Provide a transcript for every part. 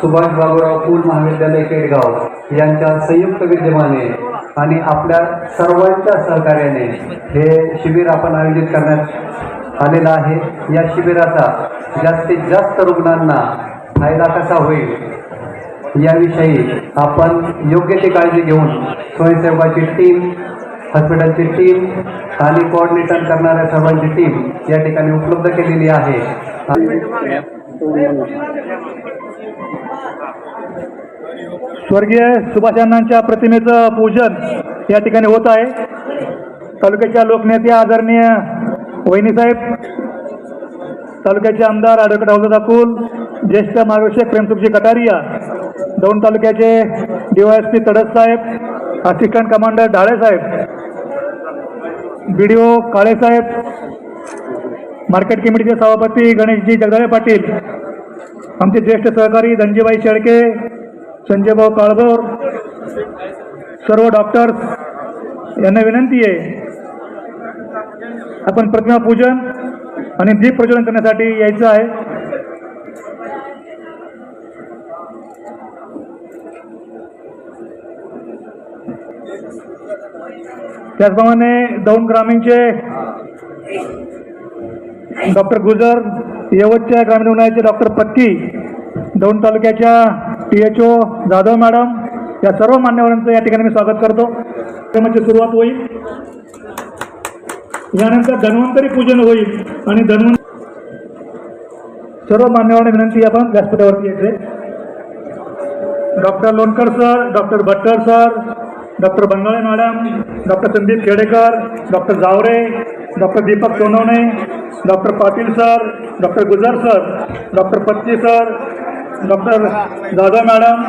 सुभाष बाबूराव पूल महाविद्यालय केडगाव यांच्या संयुक्त विद्यमाने आणि आपल्या सर्वांच्या सहकार्याने हे शिबिर आपण आयोजित करण्यात आलेलं आहे. या शिबिराचा जास्तीत जास्त रुग्णांना फायदा कसा होईल याविषयी आपण योग्य ती काळजी घेऊन स्वयंसेवकाची टीम हॉस्पिटलची टीम आणि कोऑर्डिनेशन करणाऱ्या सर्वांची टीम या ठिकाणी उपलब्ध केलेली आहे. स्वर्गीय सुभाषांनांच्या प्रतिमेचं पूजन या ठिकाणी होत आहे. तालुक्याच्या लोकनेते आदरणीय वहिनीसाहेब तालुक्याचे आमदार ॲडव्होकेट हौदा कुल ज्येष्ठ मार्गदर्शक प्रेमसुखजी कटारिया दौंड तालुक्याचे डीवायएसपी तडस साहेब असिस्टंट कमांडर ढाळे साहेब बी डी ओ काळेसाहेब मार्केट कमिटीचे सभापती गणेशजी जगदाळे पाटील आमचे ज्येष्ठ सहकारी धनजीबाई शेळके संजयभाऊ काळभोर सर्व डॉक्टर्स यांना विनंती आहे आपण प्रतिमा पूजन आणि दीप प्रज्वलन करण्यासाठी यायचं आहे. त्याचप्रमाणे दौंड ग्रामीणचे डॉक्टर गुजर यवतच्या ग्रामीण रुग्णालयाचे डॉक्टर पत्की दौंड तालुक्याच्या T H O Jadhav madam या सर्व मान्यवरांचं या ठिकाणी मी स्वागत करतो. कार्यक्रमाची सुरुवात होईल. यानंतर धन्वंतरी पूजन होईल आणि धन्वंत सर्व मान्यवरांना विनंती आपण व्यासपीठावरती येते doctor Lonkar sir doctor Bhattar sir doctor Bangale madam doctor Sandeep Khedekar doctor Jaware doctor Deepak Sonawane doctor Patil sir doctor Gujar sir doctor Patti sir doctor Jadhav madam.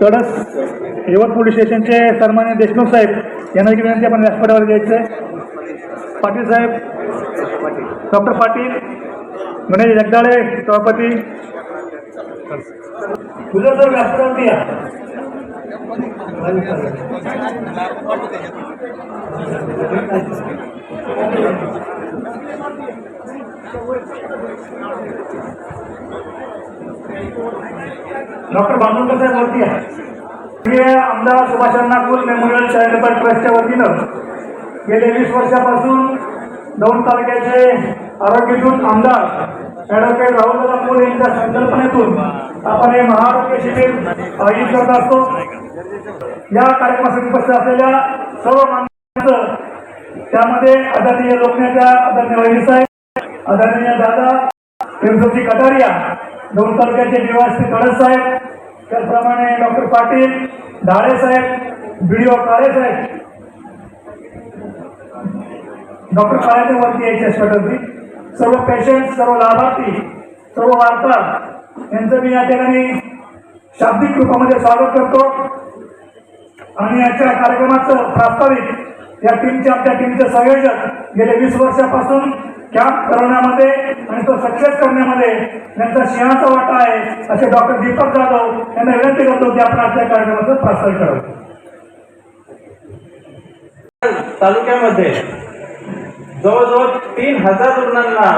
Tadas Yavat police स्टेशनचे सन्मान्य देशमुख साहेब यांना देखील विनंती आपण व्यासपीठावर द्यायचे पाटील साहेब doctor Patil Ganesh Jagdale सभापती गुजर सर व्यासपीठावरती या. डॉक्टर बांबुलकर साहेब वरती आहे. प्रिय आमदार सुभाषांना कुल मेमोरियल चॅरिटेबल ट्रस्टच्या वतीनं गेले वीस वर्षापासून दौंड तालुक्याचे आरोग्यदूत आमदार ॲडव्होकेट राहुलदादा फुल यांच्या संकल्पनेतून आपण हे महाआरोग्य शिबिर आयोजित करत असतो. या कार्यक्रमासाठी उपस्थित असलेल्या सर्व मान्यवरांचं त्यामध्ये आदरणीय लोकनेत्या आदरणीय वहिनी साहेब आदरणीय दादा प्रेमसोजी कटारिया दोन तालुक्याचे निवासी कळस साहेब त्याचप्रमाणे डॉक्टर पाटील ढाळे साहेब बीडीओ काळे साहेब डॉक्टर काळ्याच्या वरती यायचे स्वेटरची सर्व पेशंट सर्व लाभार्थी सर्व वार्ताहर यांचं मी या ठिकाणी शाब्दिक रूपामध्ये स्वागत करतो. आणि याच्या कार्यक्रमाचं प्रास्ताविक या टीमचे आमच्या टीमचे संयोजक गेले वीस वर्षापासून कॅम्प करवण्यामध्ये आणि तो सक्सेस करण्यामध्ये त्यांचा सिंहाचा वाटा आहे असे डॉक्टर दीपक जाधव यांना विनंती करतो की आपण आपल्या कार्यक्रमाचं प्रास्ताविक करावं. तालुक्यामध्ये जवळजवळ तीन हजार रुग्णांना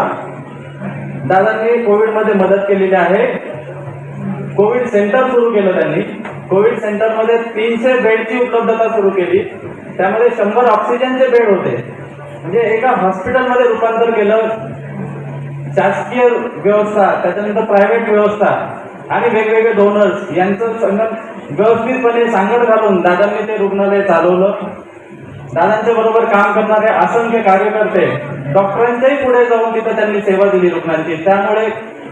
दादांनी कोविडमध्ये मदत केलेली आहे. कोविड सेंटर सुरू केलं त्यांनी. कोविड सेंटरमध्ये तीनशे बेडची उपलब्धता सुरू केली. त्यामध्ये शंभर ऑक्सिजनचे बेड होते. म्हणजे एका हॉस्पिटलमध्ये रूपांतर केलं. शासकीय व्यवस्था त्याच्यानंतर प्रायव्हेट व्यवस्था आणि वेगवेगळे डोनर्स यांचं संगत व्यवस्थितपणे सांगड घालून दादांनी ते रुग्णालय चालवलं. दादांच्या बरोबर काम करणारे असंख्य कार्यकर्ते डॉक्टरांच्याही पुढे जाऊन तिथं त्यांनी सेवा दिली रुग्णांची. त्यामुळे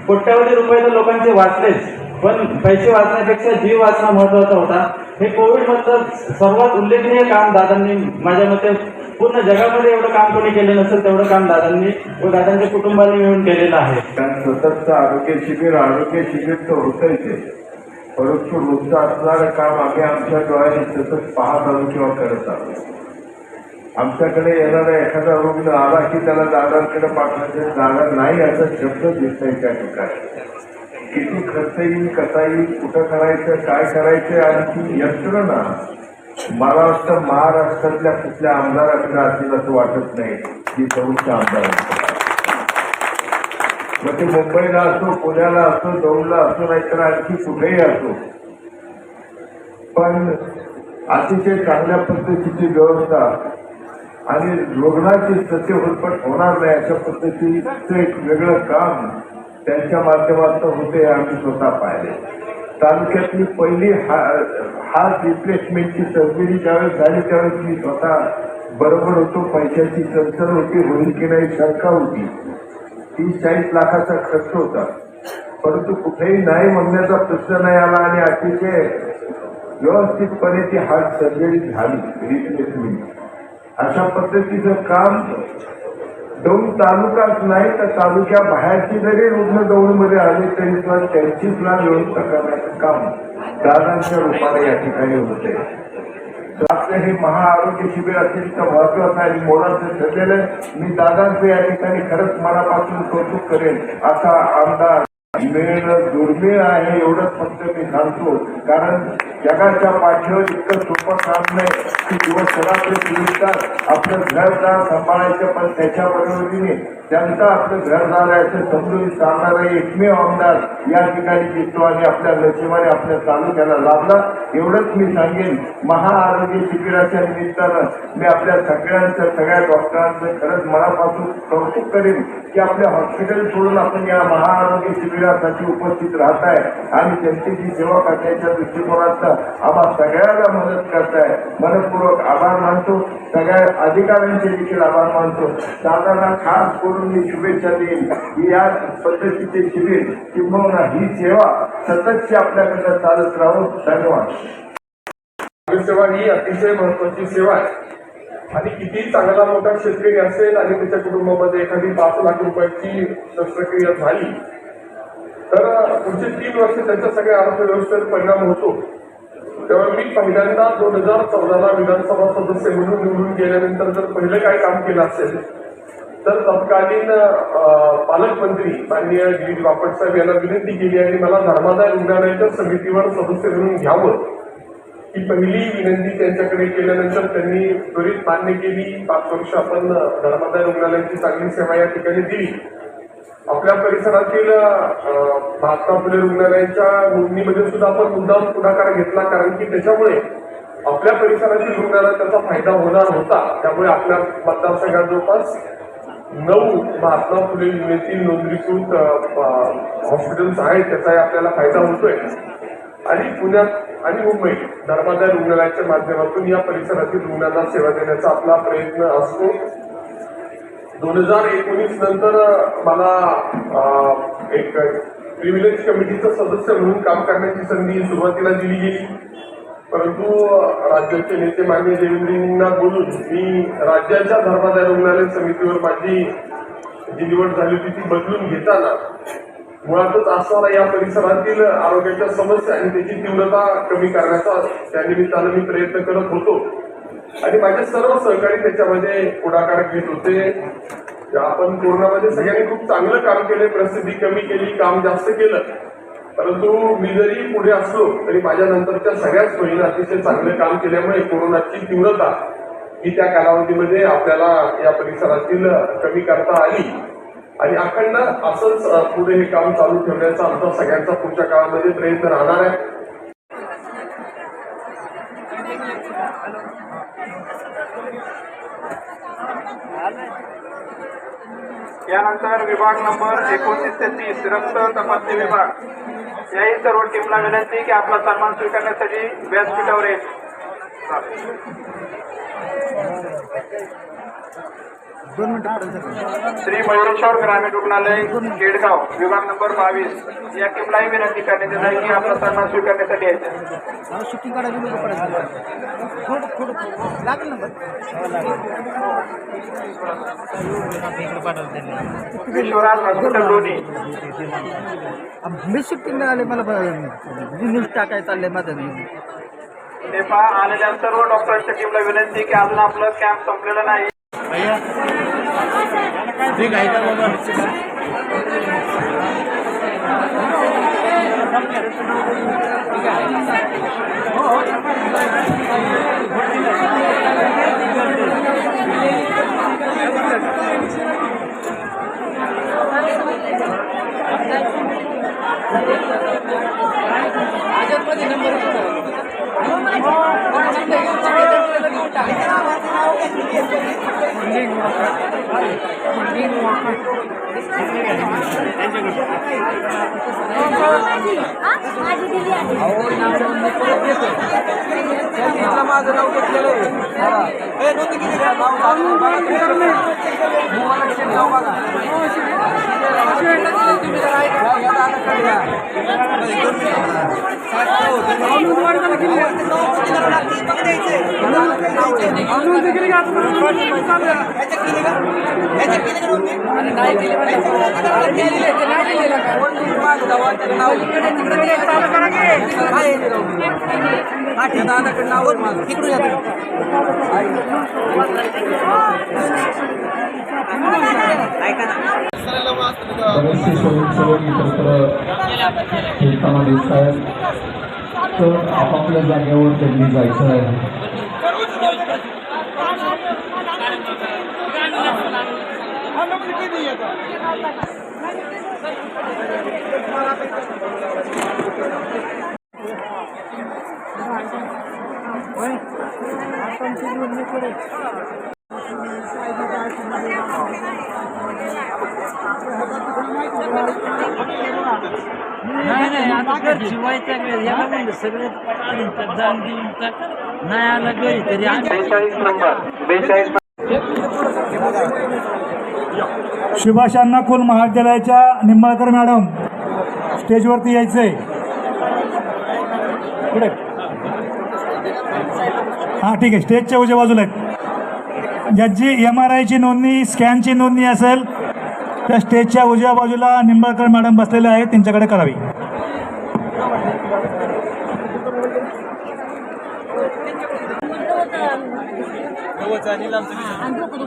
कोट्यावधी रुपये तर लोकांचे वाचलेच. पण पैसे वाचण्यापेक्षा जीव वाचणं महत्त्वाचा होता. हे कोविड मधलं सर्वात उल्लेखनीय काम दादांनी माझ्या मते पूर्ण जगामध्ये एवढं काम कोणी केलं नसेल तेवढं काम दादांनी व दादांच्या कुटुंबाने मिळून केलेलं आहे. कारण आरोग्य शिबिर आरोग्य शिबिर तर होतंय ते परंतु रोजचं असणारं काम आम्ही आमच्या डोळ्याने सतत पाहत आलो किंवा करत आलो आमच्याकडे येणारा एखादा रुग्ण आला की त्याला दादांकडे पाठवायचं दादा नाही असा शब्द दिसतोय त्या ठिकाणी. किती खर्च येईल कसा येईल कुठं करायचं काय करायचं आणि यंत्रणा मला वाटतं महाराष्ट्रातल्या कुठल्या आमदाराकडे असेल असं वाटत नाही ती दौडच्या आमदारांकडे मग ते मुंबईला असो पुण्याला असो दौडला असो नाहीतर आणखी कुठेही असो. पण अतिशय चांगल्या पद्धतीची व्यवस्था आणि रुग्णाची सत्य पण होणार नाही अशा पद्धतीचं एक वेगळं काम त्यांच्या माध्यमातून होते आम्ही स्वतः पाहिले. तालुक्यातली पहिली हा हा रिप्लेसमेंटची सर्जरी ज्यावेळेस झाली त्यावेळेस मी स्वतः बरोबर होतो. पैशाची चणचण होती होईल की नाही शंका होती. तीस चाळीस लाखाचा खर्च होता. परंतु कुठेही नाही म्हणण्याचा प्रश्न नाही आला आणि अतिशय व्यवस्थितपणे ती हार्ट सर्जरी झाली रिप्लेसमेंट अशा पद्धतीचं काम दौंड तालुकाच नाही तर तालुक्या बाहेरची जरी रुग्ण दौंडमध्ये आले तरी सुद्धा त्यांची सुद्धा व्यवस्था करण्याचं काम दादांच्या रूपाने या ठिकाणी होते आपलं हे महाआरोग्य शिबिर अत्यंत महत्वाचं आहे आणि मोलाचं ठरलेलं आहे. मी दादांचं या ठिकाणी खरंच मनापासून कौतुक करेन. असा आमदार मेळ दुर्मिळ आहे एवढंच फक्त मी सांगतो. कारण जगाच्या पाठीवर इतकं सोपं काम नाही की दिवस रात्र चोवीस तास आपलं घरदार सांभाळायचं पण त्याच्या बरोबरीने त्यांचा आपलं घरदार आहे असं समजून सांगणारा एकमेव आमदार या ठिकाणी दिसतो आणि आपल्या नशिबाने आपल्या तालुक्याला लाभला. एवढंच मी सांगेन महाआरोग्य शिबिराच्या निमित्तानं मी आपल्या सगळ्यांचं सगळ्या डॉक्टरांचं खरंच मनापासून कौतुक करेन की आपल्या हॉस्पिटल सोडून आपण या महाआरोग्य शिबिरासाठी उपस्थित राहत आहे आणि जनतेची सेवा करण्याच्या दृष्टिकोनाचा आम्हा सगळ्याला मदत करताय. मनपूर्वक आभार मानतो सगळ्या अधिकाऱ्यांचे देखील आभार मानतो. साधारण खास करून मी शुभेच्छा देईन. की या पद्धतीचे शिबिर किंबहुना ही सेवा सततची आपल्याकडे चालत राहून धन्यवाद. सेवा ही अतिशय महत्वाची सेवा आहे. आणि किती चांगला मोठा शेतकरी असेल आणि त्याच्या कुटुंबामध्ये एखादी पाच लाख रुपयाची शस्त्रक्रिया झाली तर पुढचे तीन वर्ष त्यांच्या सगळ्या अर्थव्यवस्थेवर परिणाम होतो. तेव्हा मी पहिल्यांदा दोन हजार चौदाला विधानसभा सदस्य म्हणून निवडून गेल्यानंतर जर पहिलं काय काम केलं असेल तर तत्कालीन पालकमंत्री माननीय गिरीश बापट साहेब यांना विनंती केली आणि मला धर्मादाय रुग्णालयाच्या समितीवर सदस्य म्हणून घ्यावं. ही पहिली विनंती त्यांच्याकडे केल्यानंतर त्यांनी त्वरित मान्य केली. पाच वर्ष आपण धर्मादाय रुग्णालयाची चांगली सेवा या ठिकाणी दिली. आपल्या परिसरातील महात्मा फुले रुग्णालयाच्या नोंदणीमध्ये सुद्धा आपण मुद्दाम पुढाकार घेतला. कारण की त्याच्यामुळे आपल्या परिसरातील रुग्णाला त्याचा फायदा होणार होता. त्यामुळे आपल्या मतदारसंघात जवळपास नऊ महात्मा फुले युनिव्हर्सिटी नोंदणीकृत हॉस्पिटल्स आहेत त्याचाही आपल्याला फायदा होतोय. आणि पुण्यात आणि मुंबईत धर्मादाय रुग्णालयाच्या माध्यमातून या परिसरातील रुग्णांना सेवा देण्याचा आपला प्रयत्न असतो. दोन हजार एकोणीस नंतर मला एक प्रिव्हिलेज कमिटीचं सदस्य म्हणून काम करण्याची संधी सुरुवातीला दिली गेली. परंतु राज्याचे नेते मान्य देवेंद्रजींना बोलून मी राज्याच्या धर्मादाय रुग्णालय समितीवर माझी जी निवड झाली होती ती बदलून घेताना मुळातच असणारा या परिसरातील आरोग्याच्या समस्या आणि त्याची तीव्रता कमी करण्याचा त्यानिमित्तानं मी प्रयत्न करत होतो. आणि माझे सर्व सहकारी त्याच्यामध्ये पुढाकार घेत होते. आपण कोरोनामध्ये सगळ्यांनी खूप चांगलं काम केलं प्रसिद्धी कमी केली काम जास्त केलं. परंतु मी जरी पुढे असलो तरी माझ्या नंतरच्या सगळ्याच बहिणी अतिशय चांगलं काम केल्यामुळे कोरोनाची तीव्रता ही त्या कालावधीमध्ये आपल्याला या परिसरातील कमी करता आली. आणि अखंड असंच पुढे हे काम चालू ठेवण्याचा आमचा सगळ्यांचा पुढच्या काळामध्ये प्रयत्न राहणार आहे. यानंतर विभाग नंबर एकोणतीस ते तीस रक्त तपासणी विभाग. याही सर्व टीमला विनंती की आपला सन्मान स्वीकारण्यासाठी व्यासपीठावर येईल. श्री मयुरेश्वर ग्रामीण रुग्णालय केडगाव विभाग नंबर बावीस. या टीमलाही विनंती करण्यात येत आहे की आपला सन्मान स्वीकारण्यासाठी ना विश्वराज हॉस्पिटल दोन्ही. मी शूटिंग आले मला न्यूज टाकाय चाललंय माझं. ते पहा आलेल्या सर्व डॉक्टरांच्या टीमला विनंती की अजून आपलं कॅम्प संपलेलं नाही. ठीक आहे का बाबा माझी दिली आहे माझं नाव घेतलेलं आहे ए, नोंद केली का? नाव बघा, बघा. मोबाईल लक्षात नाव बघा. तुम्ही दादाकडे नाव. तिकडून. ऐका ना बरेचसे स्वयंसेवक एकत्र फिरताना दिसत आहेत तर आपापल्या जागेवर त्यांनी जायचं आहे नाही नाही आता घर म्हणलं सगळे जाण देऊन टाक नाही आला घरी तरी आम्ही कुल महाविद्यालयाच्या निंबाळकर मॅडम स्टेजवरती यायचंय. पुढे. हां ठीक आहे. स्टेजच्या उजव्या बाजूला आहेत. ज्याची एम आर आयची नोंदणी स्कॅनची नोंदणी असेल त्या स्टेजच्या उजव्या बाजूला निंबाळकर मॅडम बसलेले आहेत. त्यांच्याकडे करावी. आणि डोकं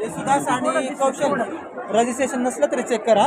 येसुदास आणि कौशल. रजिस्ट्रेशन नसलं तरी चेक करा.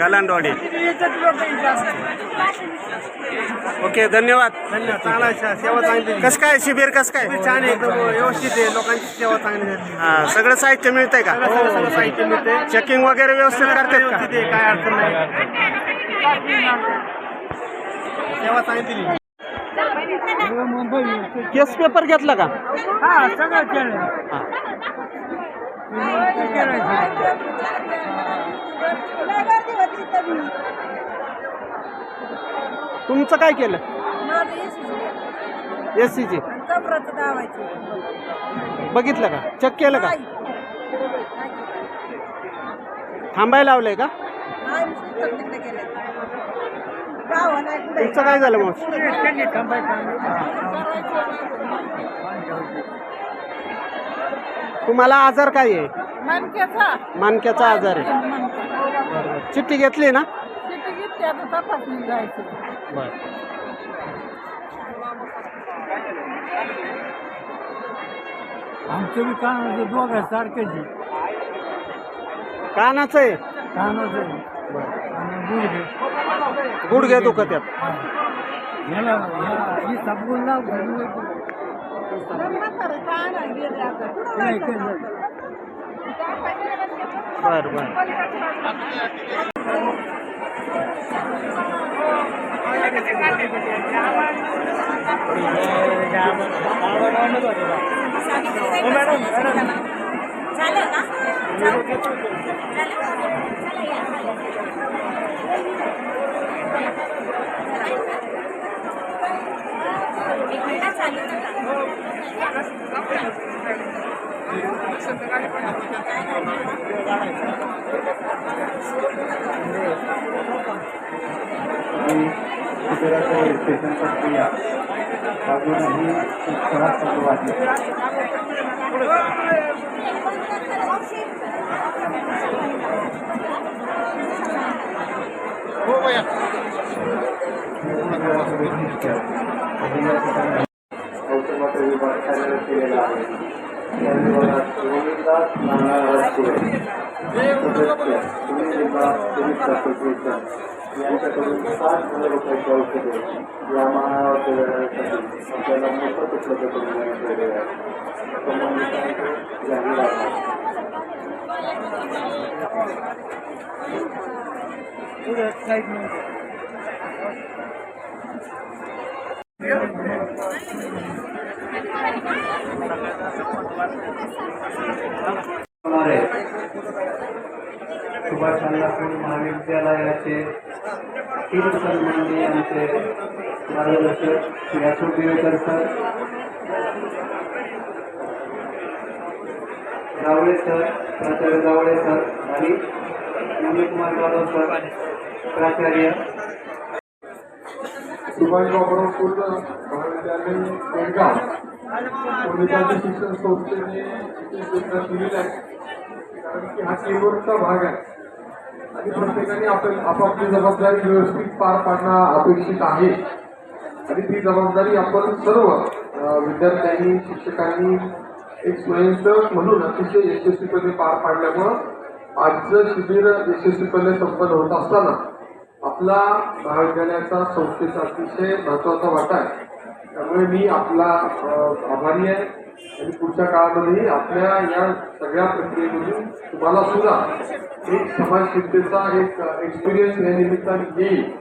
गलांडवाडी ओके धन्यवाद. धन्यवाद. चांगला सेवा चांगली कसं काय शिबिर कसं काय? छान एकदम व्यवस्थित आहे. लोकांची सेवा चांगली हा सगळं साहित्य मिळतंय का? सगळं साहित्य मिळते चेकिंग वगैरे व्यवस्थित करतात का? काय अडचण नाही. सेवा चांगली केस पेपर घेतला का? हा सगळं तुमचं काय केलं? एस सीची बघितलं का? चेक केलं का? थांबायला लावलंय का? तुमचं काय झालं मग तुम्हाला आजार काय आहे? मनक्याचा मानक्याचा आजार आहे. बरोबर चिठ्ठी घेतली ना? तिथे घेतली आता तपासणी जायचं आमचं बी कानाचं दोघं सारखंच आहे कानाचं आहे? कानाचं आणि गुडघे. गुडघे दुखत आहेत. याला या- ही साबण लाव घरी नाही केलं. बर बर झालं ना एक मिनिटात चालू नका आणि शिबिराच्या रजिस्ट्रेशन प्रक्रिया अजूनही उत्साहात चालू आहे औषधाचा विभाग कार्यरत केलेला आहे. या विभागात गोविंदास नाना राजपुरे सदस्य विभाग असोसिएशन यांच्याकडून हजार रुपयाची औषधे या आपल्याला मोफत उपलब्ध करून देण्यात आलेले आहे. संबंधितांचे जाहीर आहे महाविद्यालयाचे तीन सन्माननीय आमचे मार्गदर्शक श्री अशोक दिवेकर सर जावळे सर प्राचार्य जावळे सर आणि कुमार जाधव सर प्राचार्य. सुभाष बाबराव पूर्ण महाविद्यालय बेळगाव पोलिसांच्या शिक्षण संस्थेने ही सूचना आहे. कारण की हा टीमवर्कचा भाग आहे. आणि प्रत्येकाने आपण आपापली जबाबदारी व्यवस्थित पार पाडणं अपेक्षित आहे. आणि ती जबाबदारी आपण सर्व विद्यार्थ्यांनी शिक्षकांनी एक स्वयंसेवक म्हणून अतिशय यशस्वीपणे पार पाडल्यामुळं आजचं शिबिर यशस्वीपणे संपन्न होत असताना आपला महाविद्यालयाचा संस्थेचा अतिशय महत्त्वाचा वाटा आहे. त्यामुळे मी आपला आभारी आहे. आणि पुढच्या काळामध्येही आपल्या या सगळ्या प्रक्रियेमधून तुम्हाला सुद्धा एक समाजशिस्तेचा एक एक्सपिरियन्स या निमित्ताने येईल.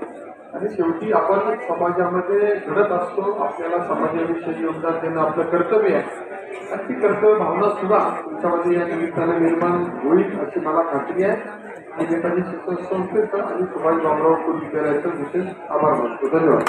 आणि शेवटी आपण समाजामध्ये घडत असतो आपल्याला समाजाविषयी योगदान देणं आपलं कर्तव्य आहे. आणि ती कर्तव्य भावना सुद्धा तुमच्यामध्ये या निमित्तानं निर्माण होईल अशी मला खात्री आहे. आणि नेताजी शिक्षण संस्थेचं आणि सुभाष बाबुराव विद्यालयाचं विशेष आभार मानतो. धन्यवाद.